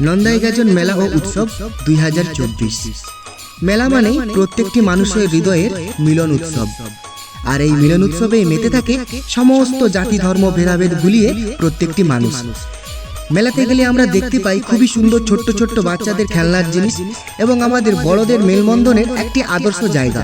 নন্দাই গাজন মেলা ও উৎসব দুই মেলা মানেই প্রত্যেকটি মানুষের হৃদয়ের মিলন উৎসব। আর এই মিলন উৎসবে মেতে থাকে সমস্ত জাতি, ধর্ম, ভেদাভেদ ভুলিয়ে প্রত্যেকটি মানুষ। মেলাতে গেলে আমরা দেখতে পাই খুবই সুন্দর ছোট্ট ছোট্ট বাচ্চাদের খেলনার জিনিস এবং আমাদের বড়দের মেলবন্ধনের একটি আদর্শ জায়গা।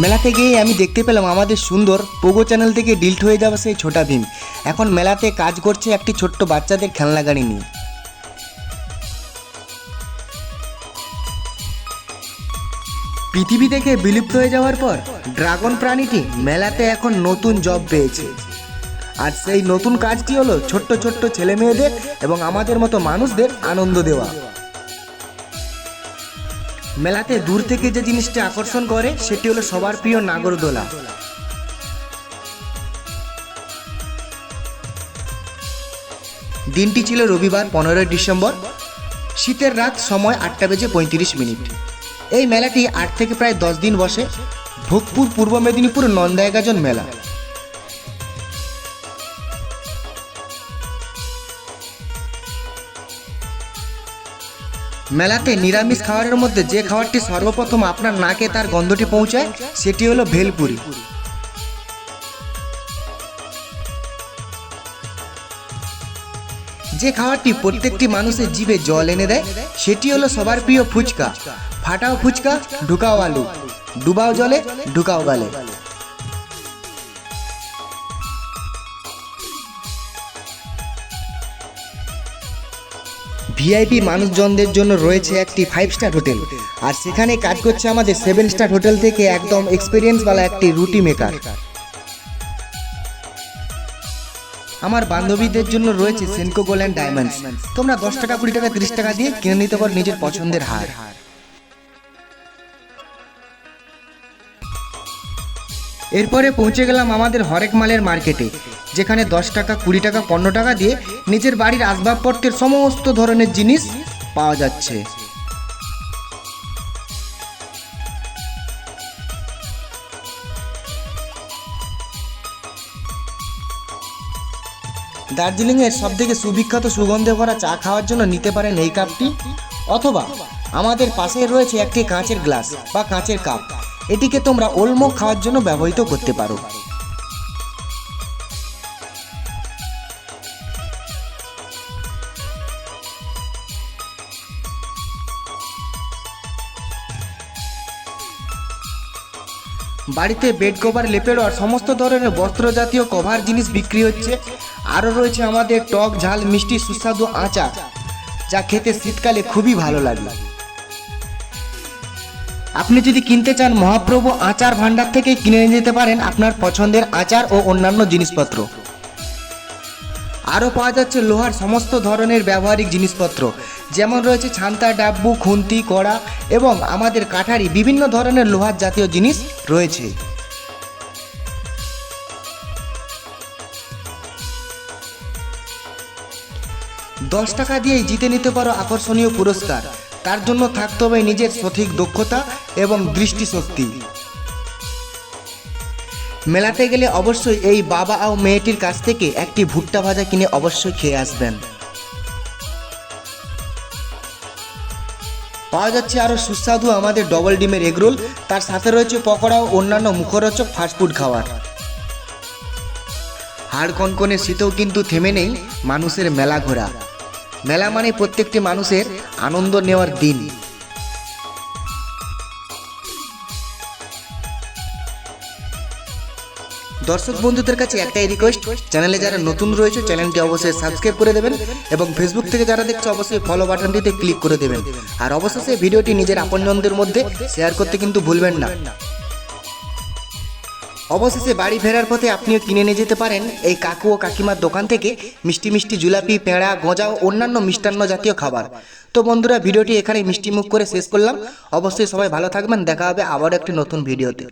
মেলাতে গিয়ে আমি দেখতে পেলাম আমাদের সুন্দর পোগো চ্যানেল থেকে ডিল্ট হয়ে যাওয়া সেই ছোটা ভীম। এখন মেলাতে কাজ করছে একটি ছোট্ট বাচ্চাদের খেলনা গাড়ি নিয়ে। পৃথিবী থেকে বিলুপ্ত হয়ে যাওয়ার পর ড্রাগন প্রাণীটি মেলাতে এখন নতুন জব পেয়েছে। আর সেই নতুন কাজটি হলো ছোট্ট ছোট্ট ছেলে মেয়েদের এবং আমাদের মতো মানুষদের আনন্দ দেওয়া। মেলাতে দূর থেকে যে জিনিসটি আকর্ষণ করে, সেটি হলো সবার প্রিয় নাগরদোলা। দিনটি ছিল রবিবার, পনেরোই ডিসেম্বর। শীতের রাত সময় আটটা বেজে পঁয়ত্রিশ মিনিট। এই মেলাটি আট থেকে প্রায় দশ দিন বসে। ভোগপুর, পূর্ব মেদিনীপুর নন্দায়গাজন মেলা। মেলাতে নিরামিষ খাবারের মধ্যে যে খাবারটি সর্বপ্রথম আপনার নাকে তার গন্ধটি পৌঁছায়, সেটি হলো ভেলপুরি। যে খাবারটি প্রত্যেকটি মানুষের জিভে জল এনে দেয়, সেটি হলো সবার প্রিয় ফুচকা। ফাটাও ফুচকা, ঢুকাও আলু। ডুবাও জলে, ঢুকাও গালে। ভিআইপি মানুষজনদের জন্য রয়েছে একটি ফাইভ স্টার হোটেল। আর সেখানে কাজ করছে আমাদের সেভেন স্টার হোটেল থেকে একদম এক্সপিরিয়েন্সওয়ালা একটি রুটি মেকার আমার বান্ধবীদের জন্য রয়েছে সেনকো গোল্ড অ্যান্ড ডায়মন্ডস তোমরা দশ টাকা, কুড়ি টাকা, তিরিশ টাকা দিয়ে কিনে নিতে পারো নিজের পছন্দের হার। এরপরে পৌঁছে গেলাম আমাদের হরেক মালের মার্কেটে। যেখানে দশ টাকা, কুড়ি টাকা, পনেরো টাকা দিয়ে নিজের বাড়ির আসবাবপত্রের সমস্ত ধরনের জিনিস পাওয়া যাচ্ছে। দার্জিলিংয়ের সব থেকে সুবিখ্যাত সুগন্ধে ভরা চা খাওয়ার জন্য নিতে পারেন এই কাপটি, অথবা আমাদের পাশে রয়েছে একটি কাঁচের গ্লাস বা কাঁচের কাপ। এটিকে তোমরা ওলমো খাওয়ার জন্য ব্যবহৃত করতে পারো। বাড়িতে বেড কভার, লেপের আর সমস্ত ধরনের বস্ত্র জাতীয় কভার জিনিস বিক্রি হচ্ছে। আরও রয়েছে আমাদের টক, ঝাল, মিষ্টি, সুস্বাদু আচার, যা খেতে শীতকালে খুবই ভালো লাগে। আপনি যদি কিনতে চান মহাপ্রভু আচার ভাণ্ডার থেকে কিনে নিয়ে যেতে পারেন আপনার পছন্দের আচার ও অন্যান্য জিনিসপত্র। আরও পাওয়া যাচ্ছে লোহার সমস্ত ধরনের ব্যবহারিক জিনিসপত্র। যেমন রয়েছে ছান্তা, ডাব্বু, খুন্তি, কড়া এবং আমাদের কাঠারি বিভিন্ন ধরনের লোহার জাতীয় জিনিস রয়েছে। দশ টাকা দিয়েই জিতে নিতে পারো আকর্ষণীয় পুরস্কার। তার জন্য থাকতে হবে নিজের সঠিক দক্ষতা এবং দৃষ্টিশক্তি। মেলাতে গেলে অবশ্যই এই বাবা ও মেয়েটির কাছ থেকে একটি ভুট্টা ভাজা কিনে অবশ্যই খেয়ে আসবেন। পাওয়া যাচ্ছে আরও সুস্বাদু আমাদের ডবল ডিমের এগরোল তার সাথে রয়েছে পকোড়া ও অন্যান্য মুখরোচক ফাস্টফুড খাওয়ার হাড় কনকনে শীতেও কিন্তু থেমে নেই মানুষের মেলা ঘোরা। মেলা মানে প্রত্যেকটি মানুষের আনন্দ নেওয়ার দিন। দর্শক বন্ধুদের কাছে একটাই রিকোয়েস্ট চ্যানেলে যারা নতুন রয়েছে চ্যানেলটি অবশ্যই সাবস্ক্রাইব করে দেবেন এবং ফেসবুক থেকে যারা দেখছে, অবশ্যই ফলো বাটনটিতে ক্লিক করে দেবেন। আর অবশেষে ভিডিওটি নিজের আপনজনদের মধ্যে শেয়ার করতে কিন্তু ভুলবেন না। অবশেষে বাড়ি ফেরার পথে আপনিও কিনে নিয়ে যেতে পারেন এই কাকু ও কাকিমার দোকান থেকে মিষ্টি মিষ্টি জুলাপি, পেঁড়া, গজা ও অন্যান্য মিষ্টান্ন জাতীয় খাবার। তো বন্ধুরা, ভিডিওটি এখানে মিষ্টি মুখ করে শেষ করলাম। অবশ্যই সবাই ভালো থাকবেন। দেখা হবে আবার একটি নতুন ভিডিওতে।